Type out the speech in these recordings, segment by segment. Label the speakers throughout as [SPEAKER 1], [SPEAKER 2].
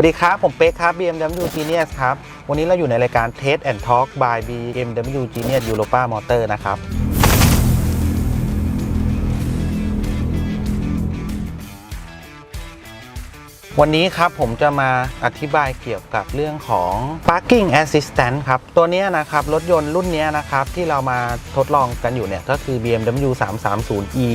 [SPEAKER 1] วัสดีครับ ผมเป๊กครับ BMW Genius ครับ วันนี้เราอยู่ในรายการ Test and Talk by BMW Genius Europa Motor นะครับ วันนี้ครับผมจะมาอธิบายเกี่ยวกับเรื่องของ parking assistant ครับ ตัวนี้นะครับ รถยนต์รุ่นนี้นะครับ ที่เรามาทดลองกันอยู่เนี่ย ก็คือ BMW 330e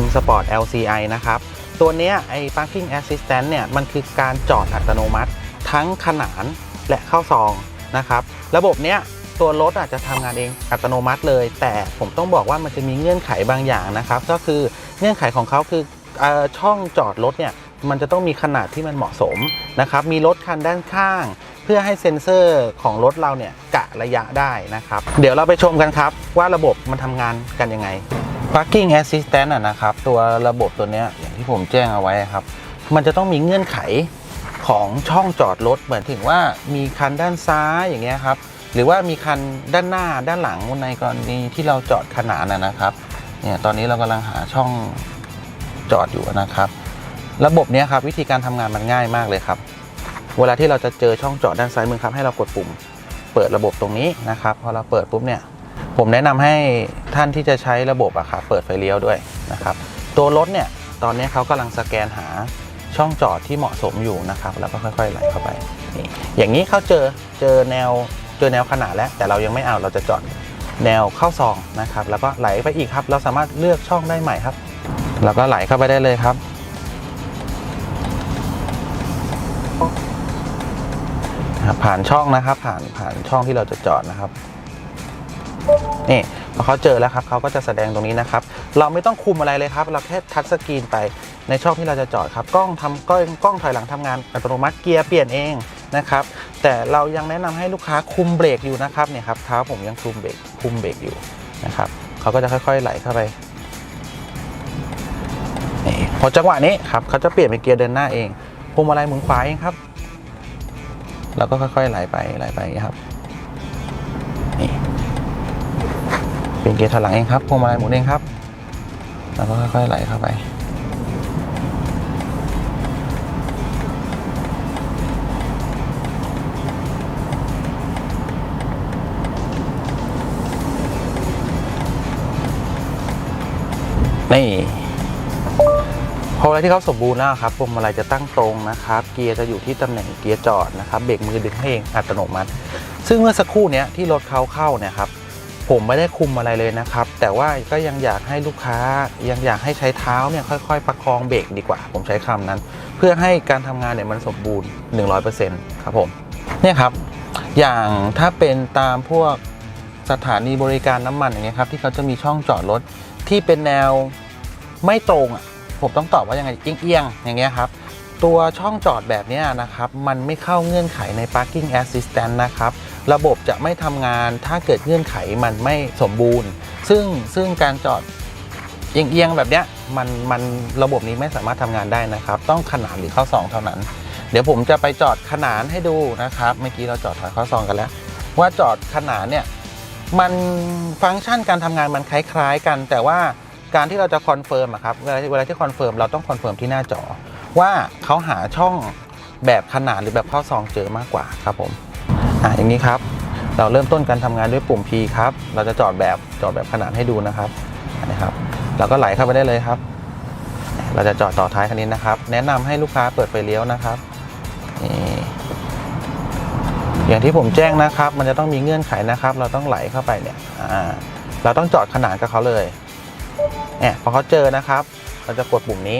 [SPEAKER 1] M Sport LCI นะครับ ตัวเนี้ยไอ้ parking assistant เนี่ยมันคือการจอดอัตโนมัติ ทั้งขนานและเข้าซองนะครับระบบเนี้ยตัวรถอาจจะทำงานเองอัตโนมัติเลย แต่ผมต้องบอกว่ามันจะมีเงื่อนไขบางอย่างนะครับ ก็คือเงื่อนไขของเขาคือออช่องจอดรถเนี่ยมันจะต้องมีขนาดที่มันเหมาะสมนะครับมีรถคันด้านข้าง เพื่อให้เซ็นเซอร์ของรถเราเนี่ยกะระยะได้นะครับ เดี๋ยวเราไปชมกันครับว่าระบบมันทำงานกันยังไง Parking Assistant อะนะครับตัวระบบตัวนี้อย่างที่ผมแจ้งเอาไว้ครับ มันจะต้องมีเงื่อนไขของช่องจอดรถเหมือนถึงว่ามีคันด้านซ้ายอย่างเงี้ยครับ หรือว่ามีคันด้านหน้าด้านหลังในกรณีที่เราจอดขนานนะนะครับเนี่ยตอนนี้เรากำลังหาช่องจอดอยู่นะครับ ระบบเนี้ยครับวิธีการทำงานมันง่ายมากเลยครับ เวลาที่เราจะเจอช่องจอดด้านซ้ายมือครับให้เรากดปุ่ม เปิดระบบตรงนี้นะครับพอเราเปิดปุ๊บเนี่ย ผมแนะนำให้ท่านที่จะใช้ระบบอะครับเปิดไฟเลี้ยวด้วยนะครับ ตัวรถเนี่ยตอนนี้เขากำลังสแกนหาช่องจอดที่เหมาะสมอยู่นะครับ แล้วก็ค่อยๆไหลเข้าไปนี่อย่างนี้เขาเจอเจอแนวเจอแนวขนาดแล้ว แต่เรายังไม่เอาเราจะจอดแนวเข้าซองนะครับ แล้วก็ไหลไปอีกครับ เราสามารถเลือกช่องได้ใหม่ครับ แล้วก็ไหลเข้าไปได้เลยครับ ผ่านช่องนะครับ ผ่านผ่านช่องที่เราจะจอดนะครับ นี่พอเขาเจอแล้วครับเขาก็จะแสดงตรงนี้นะครับ เราไม่ต้องคุมอะไรเลยครับ เราแค่ทัชสกรีนไปในช่องที่เราจะจอดครับ กล้องทำกล้องกล้องถอยหลังทำงานอัตโนมัติเกียร์เปลี่ยนเองนะครับ แต่เรายังแนะนำให้ลูกค้าคุมเบรกอยู่นะครับเนี่ยครับเท้าผมยังคุมเบรกคุมเบรกอยู่นะครับเขาก็จะค่อยๆไหลเข้าไปนี่พอจังหวะนี้ครับเขาจะเปลี่ยนเป็นเกียร์เดินหน้าเองพวงมาลัยหมุนขวาเองครับเราก็ค่อยๆไหลไปไหลไปครับ เป็นเกียร์ถอยหลังเองครับพวงมาลัยหมุนเองครับ แล้วก็ค่อยๆไหลเข้าไป นี่พอเวลาที่เขาสมบูรณ์แล้วครับพวงมาลัยจะตั้งตรงนะครับ เกียร์จะอยู่ที่ตำแหน่งเกียร์จอดนะครับ เบรกมือดึงให้เองอัตโนมัติ ซึ่งเมื่อสักครู่เนี้ยที่รถเขาเข้าเนี่ยครับ ผมไม่ได้คุมอะไรเลยนะครับ แต่ว่าก็ยังอยากให้ลูกค้ายังอยากให้ใช้เท้าเนี่ยค่อยๆ ประคองเบรกดีกว่า ผมใช้คำนั้น เพื่อให้การทำงานเนี่ยมันสมบูรณ์ 100%ครับผมเนี่ยครับ อย่างถ้าเป็นตามพวกสถานีบริการน้ำมันอย่างเงี้ยครับที่เขาจะมีช่องจอดรถที่เป็นแนวไม่ตรงอะผมต้องตอบว่ายังไงเอียงๆอย่างเงี้ยครับ ตัวช่องจอดแบบนี้นะครับ มันไม่เข้าเงื่อนไขใน parking assistant นะครับ ระบบจะไม่ทำงานถ้าเกิดเงื่อนไขมันไม่สมบูรณ์ ซึ่งซึ่งการจอดเอียงๆแบบนี้มันมันระบบนี้ไม่สามารถทำงานได้นะครับ ต้องขนานหรือเข้าซองเท่านั้น เดี๋ยวผมจะไปจอดขนานให้ดูนะครับ เมื่อกี้เราจอดถอยเข้าซองกันแล้ว ว่าจอดขนานเนี่ยมันฟังก์ชันการทำงานมันคล้ายๆกัน แต่ว่าการที่เราจะคอนเฟิร์มอะครับเวลาเวลาที่คอนเฟิร์มเราต้องคอนเฟิร์มที่หน้าจอ ว่าเขาหาช่องแบบขนาดหรือแบบข้าซองเจอมากกว่าครับผมอะอย่างนี้ครับ เราเริ่มต้นการทำงานด้วยปุ่ม P ครับ เราจะจอดแบบจอดแบบขนาดให้ดูนะครับนะครับเราก็ไหลเข้าไปได้เลยครับ เราจะจอดต่อท้ายคันนี้นะครับ แนะนำให้ลูกค้าเปิดไฟเลี้ยวนะครับนี่อย่างที่ผมแจ้งนะครับ มันจะต้องมีเงื่อนไขนะครับ เราต้องไหลเข้าไปเนี่ยอ่าเราต้องจอดขนานกับเขาเลยเนี่ยพอเขาเจอนะครับ เราจะกดปุ่มนี้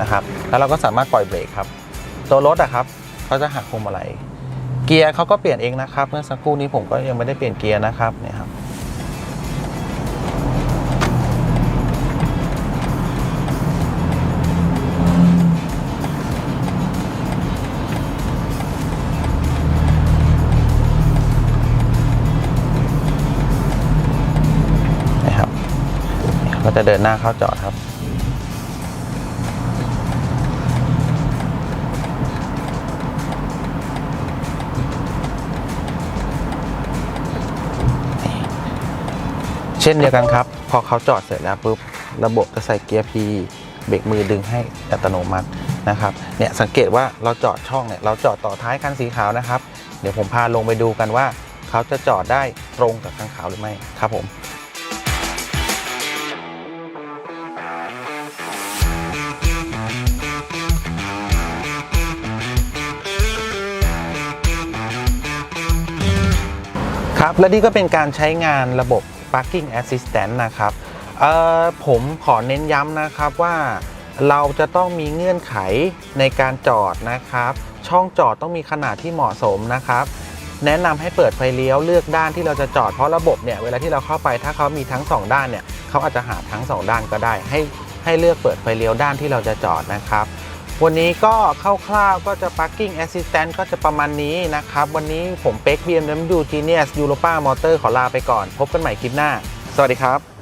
[SPEAKER 1] นะครับ แล้วเราก็สามารถปล่อยเบรกครับ ตัวรถอะครับเขาจะหักพวงมาลัย เกียร์เขาก็เปลี่ยนเองนะครับ เมื่อสักครู่นี้ผมก็ยังไม่ได้เปลี่ยนเกียร์นะครับเนี่ยครับ นะครับเราจะเดินหน้าเข้าจอดครับ เช่นเดียวกันครับ พอเขาจอดเสร็จแล้วปุ๊บระบบจะใส่เกียร์ P เบรกมือดึงให้อัตโนมัตินะครับเนี่ยสังเกตว่าเราจอดช่องเนี่ยเราจอดต่อท้ายคันสีขาวนะครับ เดี๋ยวผมพาลงไปดูกันว่าเขาจะจอดได้ตรงกับคันขาวหรือไม่ครับผมครับและนี่ก็เป็นการใช้งานระบบ Parking Assistant นะครับผมขอเน้นย้ำนะครับว่าเราจะต้องมีเงื่อนไขในการจอดนะครับ ช่องจอดต้องมีขนาดที่เหมาะสมนะครับ แนะนำให้เปิดไฟเลี้ยวเลือกด้านที่เราจะจอดเพราะระบบเนี่ยเวลาที่เราเข้าไปถ้าเขามีทั้ง 2 ด้านเนี่ยเขาอาจจะหาทั้ง 2 ด้านก็ได้ ให้ให้เลือกเปิดไฟเลี้ยวด้านที่เราจะจอดนะครับ วันนี้ก็คร่าวๆก็จะ parking assistant ก็จะประมาณนี้นะครับ วันนี้ผมเป็ก BMW Genius Europa Motor ขอลาไปก่อน พบกันใหม่คลิปหน้า สวัสดีครับ